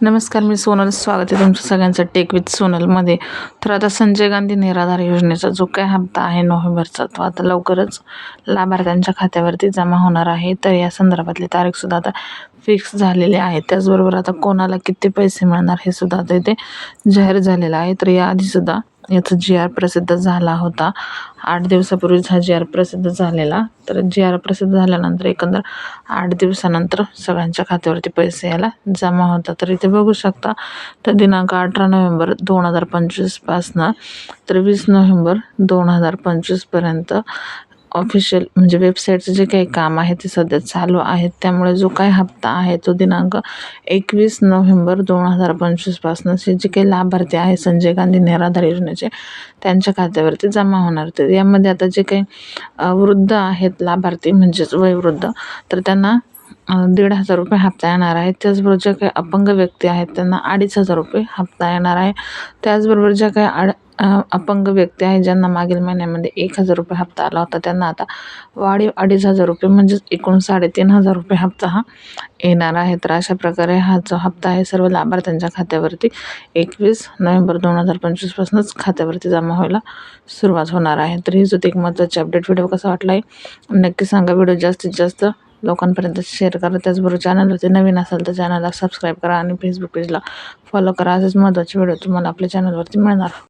नमस्कार मी सोनल स्वागत आहे तुमचं सगळ्यांचं टेक विथ सोनलमध्ये तर आता संजय गांधी निराधार योजनेचा जो काय हप्ता आहे नोव्हेंबरचा तो आता लवकरच लाभार्थ्यांच्या खात्यावरती जमा होणार आहे. तर या संदर्भातली तारीखसुद्धा आता फिक्स झालेली आहे. त्याचबरोबर आता कोणाला किती पैसे मिळणार हे सुद्धा आता इथे जाहीर झालेलं आहे. तर याआधीसुद्धा याचा जी आर प्रसिद्ध झाला होता. आठ दिवसापूर्वीच हा जी आर प्रसिद्ध झालेला. तर जी आर प्रसिद्ध झाल्यानंतर एकंदर आठ दिवसानंतर सगळ्यांच्या खात्यावरती पैसे यायला जमा होतात. तर इथे बघू शकता तर दिनांक अठरा नोव्हेंबर दोन हजार पंचवीसपासनं तर वीस नोव्हेंबर दोन हजार पंचवीसपर्यंत ऑफिशियल म्हणजे वेबसाईटचं जे काही काम आहे ते सध्या चालू आहे त्यामुळे जो काही हप्ता आहे तो दिनांक एकवीस नोव्हेंबर दोन हजार पंचवीसपासून जे काही लाभार्थी आहे संजय गांधी निराधार योजनेचे त्यांच्या खात्यावरती जमा होणार. होते यामध्ये आता जे काही वृद्ध आहेत लाभार्थी म्हणजेच वयोवृद्ध तर त्यांना दीड हजार रुपये हप्ता येणार आहे. त्याचबरोबर ज्या काही अपंग व्यक्ती आहेत त्यांना अडीच हजार रुपये हप्ता येणार आहे. त्याचबरोबर ज्या काही आड अपंग व्यक्ती आहेत ज्यांना मागील महिन्यामध्ये एक हजार रुपये हप्ता आला होता त्यांना आता वाढीव अडीच हजार रुपये म्हणजेच एकूण साडेतीन हजार रुपये हप्ता हा येणार आहे. तर अशा प्रकारे हा जो हप्ता आहे सर्व लाभार्थ्यांच्या खात्यावरती एकवीस नोव्हेंबर दोन हजार पंचवीसपासूनच खात्यावरती जमा व्हायला सुरुवात होणार आहे. तर ही जो एक महत्त्वाची अपडेट व्हिडिओ कसा वाटला आहे नक्की सांगा. व्हिडिओ जास्तीत जास्त लोकांपर्यंत शेअर करा. त्याचबरोबर चॅनलवरती नवीन असाल तर चॅनलला सबस्क्राईब करा आणि फेसबुक पेजला फॉलो करा. असेच महत्त्वाचे व्हिडिओ तुम्हाला आपल्या चॅनलवरती मिळणार.